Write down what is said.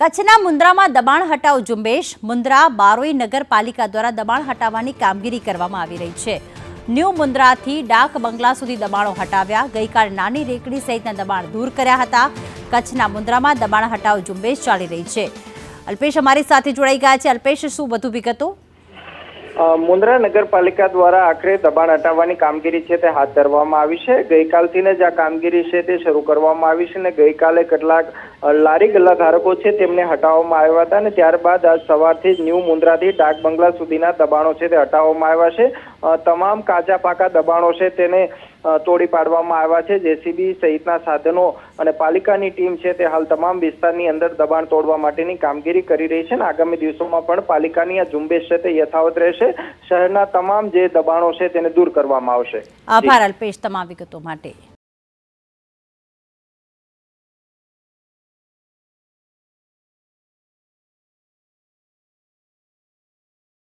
કચ્છના મુન્દ્રામાં દબાણ હટાવ ઝુંબેશ મુન્દ્રા બારોઈ નગરપાલિકા દ્વારા દબાણ હટાવવાની કામગીરી કરવામાં આવી રહી છે. ન્યૂ મુન્દ્રાથી ડાક બંગલા સુધી દબાણો હટાવ્યા. ગઈકાલે નાની રેકડી સહિતના દબાણ દૂર કર્યા હતા. કચ્છના મુન્દ્રામાં દબાણ હટાવ ઝુંબેશ ચાલી રહી છે. અલ્પેશ અમારી સાથે જોડાઈ ગયા છે. અલ્પેશ, શું વધુ વિગતો? મુન્દ્રા નગરપાલિકા દ્વારા આખરે દબાણ હટાવવાની કામગીરી છે તે હાથ ધરવામાં આવી છે. ગઈકાલથી જ આ કામગીરી છે તે શરૂ કરવામાં આવી છે અને ગઈકાલે કેટલાક લારી ગલ્લા ધારકો છે, તેમને હટાવવામાં આવ્યા હતા અને ત્યારબાદ આજ સવારથી જ ન્યૂ મુન્દ્રાથી ડાક બંગલા સુધીના દબાણો છે તે હટાવવામાં આવ્યા છે. તમામ કાચા પાકા દબાણો છે તેને તોડી પાડવામાં આવ્યા છે. જેસીબી સહિતના સાધનો અને પાલિકાની ટીમ છે તે હાલ તમામ વિસ્તારની અંદર દબાણ તોડવા માટેની કામગીરી કરી રહી છે અને આગામી દિવસોમાં પણ પાલિકાની આ ઝુંબેશ છે તે યથાવત રહેશે. શહેરના તમામ જે દબાણો છે તેને દૂર કરવામાં આવશે. આભાર, અલ્પેશ, તમામ વિગતો માટે.